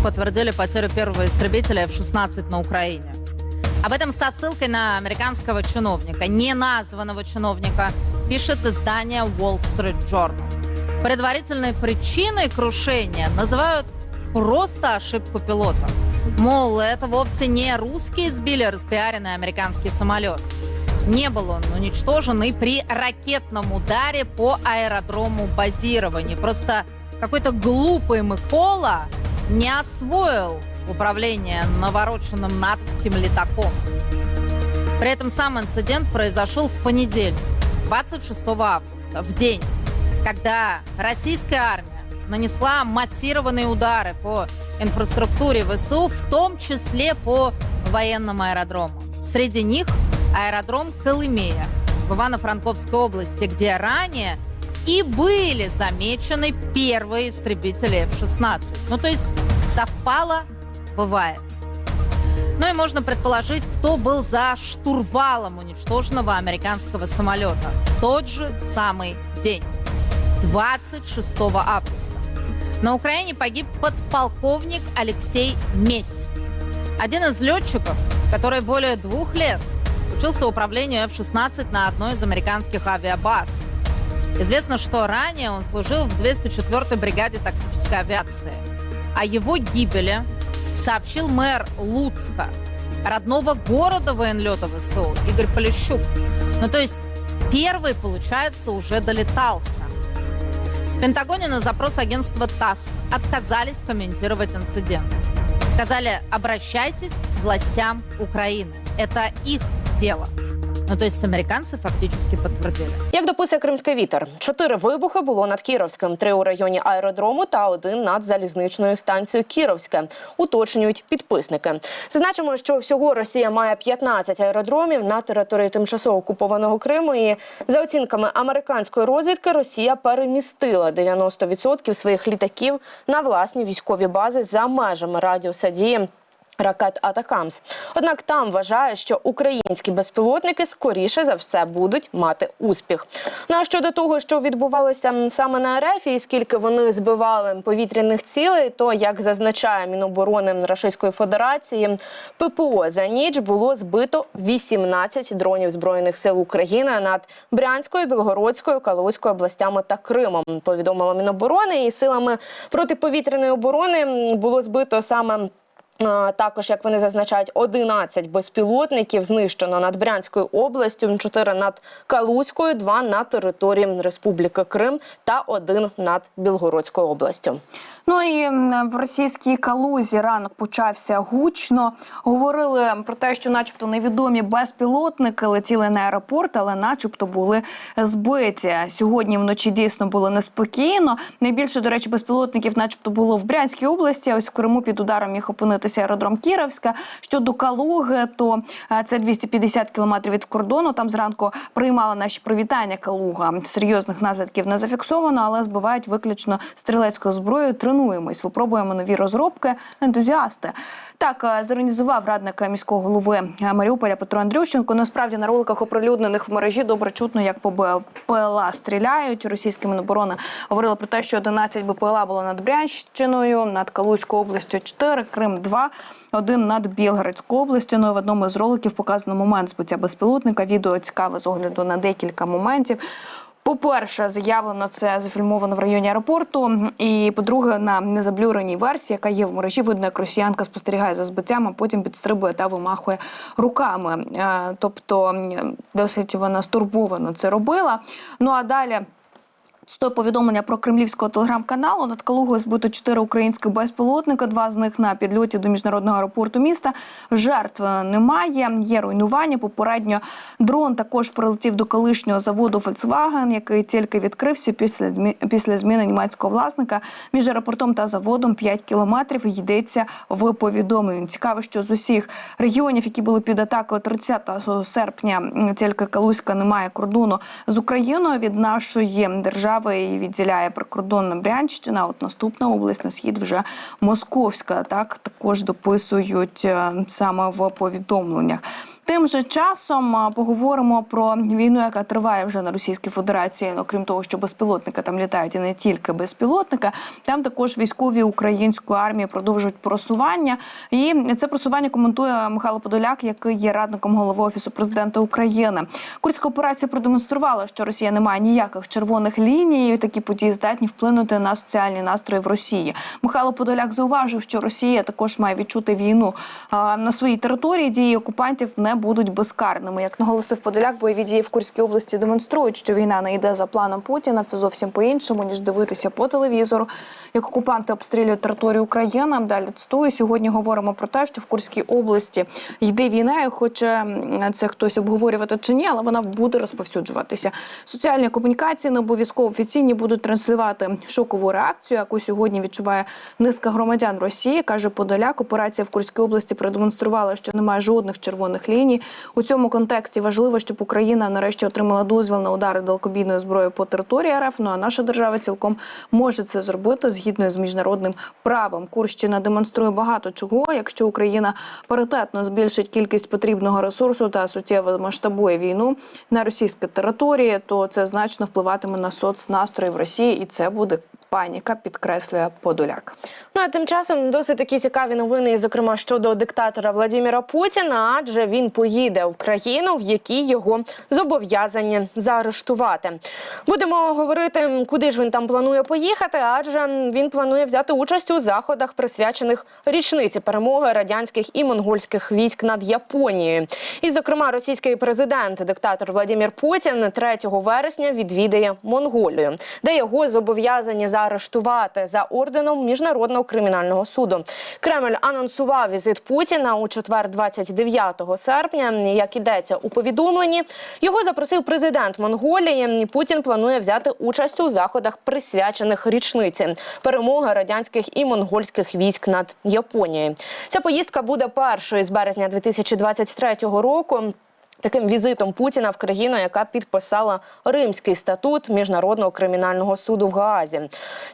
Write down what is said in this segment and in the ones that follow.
подтвердили потерю первого истребителя F-16 на Украине. Об этом со ссылкой на американского чиновника, не названного чиновника, пишет издание Wall Street Journal. Предварительной причиной крушения называют просто ошибку пилота. Мол, это вовсе не русские сбили распиаренный американский самолет. Не был он уничтожен и при ракетном ударе по аэродрому базирования. Просто какой-то глупый Микола не освоил управление навороченным натовским летаком. При этом сам инцидент произошел в понедельник, 26 августа, в день, когда российская армия нанесла массированные удары по инфраструктуре ВСУ, в том числе по военным аэродромам. Среди них аэродром Колымея в Ивано-Франковской области, где ранее и были замечены первые истребители F-16. Ну, то есть совпало, бывает. Ну и можно предположить, кто был за штурвалом уничтоженного американского самолета. Тот же самый день, 26 августа. На Украине погиб подполковник Алексей Месть. Один из летчиков, который более двух лет учился управлению F-16 на одной из американских авиабаз. Известно, что ранее он служил в 204-й бригаде тактической авиации. О его гибели сообщил мэр Луцка, родного города военлета ВСУ, Игорь Полищук. Ну, то есть первый, получается, уже долетался. В Пентагоне на запрос агентства ТАСС отказались комментировать инцидент. Сказали, обращайтесь к властям Украины. Это их дело. Ну, то есть американці фактично підтвердили. Як дописує кримський вітер, чотири вибухи було над Кіровським, три у районі аеродрому та один над залізничною станцією Кіровське. Уточнюють підписники. Зазначимо, що всього Росія має 15 аеродромів на території тимчасово окупованого Криму. І за оцінками американської розвідки, Росія перемістила 90% своїх літаків на власні військові бази за межами радіуса дії ракет Атакамс. Однак там вважають, що українські безпілотники скоріше за все будуть мати успіх. Ну а щодо того, що відбувалося саме на РФ і скільки вони збивали повітряних цілей, то як зазначає Міноборони Російської Федерації, ППО за ніч було збито 18 дронів збройних сил України над Брянською, Білгородською, Калузькою областями та Кримом. Повідомило Міноборони і силами протиповітряної оборони було збито саме. Також, як вони зазначають, 11 безпілотників знищено над Брянською областю, 4 над Калузькою, 2 на території Республіки Крим та 1 над Білгородською областю. Ну і в російській калузі ранок почався гучно. Говорили про те, що, начебто, невідомі безпілотники летіли на аеропорт, але, начебто, були збиті. Сьогодні вночі дійсно було неспокійно. Найбільше, до речі, безпілотників, начебто, було в Брянській області. Ось в Криму під ударом міг опинитися аеродром Кіровська. Щодо Калуги, то е, це 250 кілометрів від кордону. Там зранку приймала наші привітання Калуга. Серйозних наслідків не зафіксовано, але збивають виключно стрілецькою зброєю. Тренуємось, випробуємо нові розробки. Ентузіасти. Так е, зорганізував радник міського голови е, Маріуполя Петро Андрющенко. Насправді на роликах оприлюднених в мережі добре чутно, як БПЛА стріляють. Російські міноборони говорили про те, що 11 БПЛА було над Брянщиною, над Калузькою областю 4, Крим 2, один над Білгородською областю. Ну і в одному з роликів показано момент збиття безпілотника. Відео цікаве з огляду на декілька моментів. По-перше, заявлено це зафільмовано в районі аеропорту. І по-друге, на незаблюреній версії, яка є в мережі, видно, як росіянка спостерігає за збиттям, а потім підстрибує та вимахує руками. Е, Тобто досить вона стурбовано це робила. Ну а далі. Стоїть повідомлення про кремлівського телеграм-каналу. Над Калугою збито чотири українських безпілотника. Два з них на підльоті до міжнародного аеропорту міста. Жертв немає. Є руйнування. Попередньо дрон також прилетів до колишнього заводу Volkswagen, який тільки відкрився після після зміни німецького власника. Між аеропортом та заводом 5 кілометрів. Йдеться в повідомленні. Цікаво, що з усіх регіонів, які були під атакою 30 серпня, тільки Калузька не має кордону з Україною від нашої держави і відділяє прикордонна Брянщина. От наступна область на схід вже Московська. Так також дописують е, саме в повідомленнях. Тим же часом поговоримо про війну, яка триває вже на Російській Федерації. Окрім того, що безпілотники там літають і не тільки безпілотника, там також військові української армії продовжують просування. І це просування коментує Михайло Подоляк, який є радником голови офісу президента України. Курська операція продемонструвала, що Росія не має ніяких червоних ліній. Такі події здатні вплинути на соціальні настрої в Росії. Михайло Подоляк зауважив, що Росія також має відчути війну на своїй території. Дії окупантів не будуть безкарними. Як наголосив Подоляк, бойові дії в Курській області демонструють, що війна не йде за планом Путіна. Це зовсім по-іншому ніж дивитися по телевізору, як окупанти обстрілюють територію України. Далі цитую. Сьогодні говоримо про те, що в Курській області йде війна, і хоче це хтось обговорювати чи ні, але вона буде розповсюджуватися. Соціальні комунікації не обов'язково офіційні будуть транслювати шокову реакцію, яку сьогодні відчуває низка громадян Росії. каже Подоляк. Операція в Курській області продемонструвала, що немає жодних червоних ліній. У цьому контексті важливо, щоб Україна нарешті отримала дозвіл на удари далекобійною зброєю по території РФ. Ну а наша держава цілком може це зробити згідно з міжнародним правом. Курщина демонструє багато чого. Якщо Україна паритетно збільшить кількість потрібного ресурсу та суттєво масштабує війну на російській території, то це значно впливатиме на соцнастрої в Росії, і це буде паніка, підкреслює Подоляк. Ну а тим часом досить такі цікаві новини, зокрема щодо диктатора Владимира Путіна, адже він поїде в країну, в якій його зобов'язані заарештувати. Будемо говорити, куди ж він там планує поїхати, адже він планує взяти участь у заходах, присвячених річниці перемоги радянських і монгольських військ над Японією. І, зокрема, російський президент, диктатор Владимир Путін 3 вересня відвідає Монголію, де його зобов'язані заарештувати за орденом міжнародного кримінального суду. Кремль анонсував візит Путіна у четвер, 29 серпня. Як ідеться у повідомленні, його запросив президент Монголії. Путін планує взяти участь у заходах, присвячених річниці перемоги радянських і монгольських військ над Японією. Ця поїздка буде першою з березня 2023 року. Таким візитом Путіна в країну, яка підписала Римський статут міжнародного кримінального суду в Гаазі.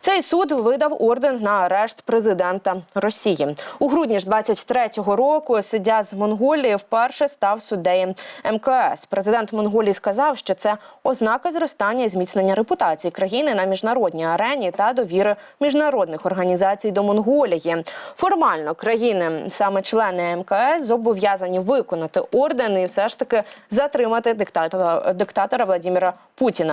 Цей суд видав орден на арешт президента Росії у грудні ж 23-го року. Суддя з Монголії вперше став суддеєм МКС. Президент Монголії сказав, що це ознака зростання і зміцнення репутації країни на міжнародній арені та довіри міжнародних організацій до Монголії. Формально країни, саме члени МКС, зобов'язані виконати орден і все ж таки затримати диктатора диктатора Владимира Путіна.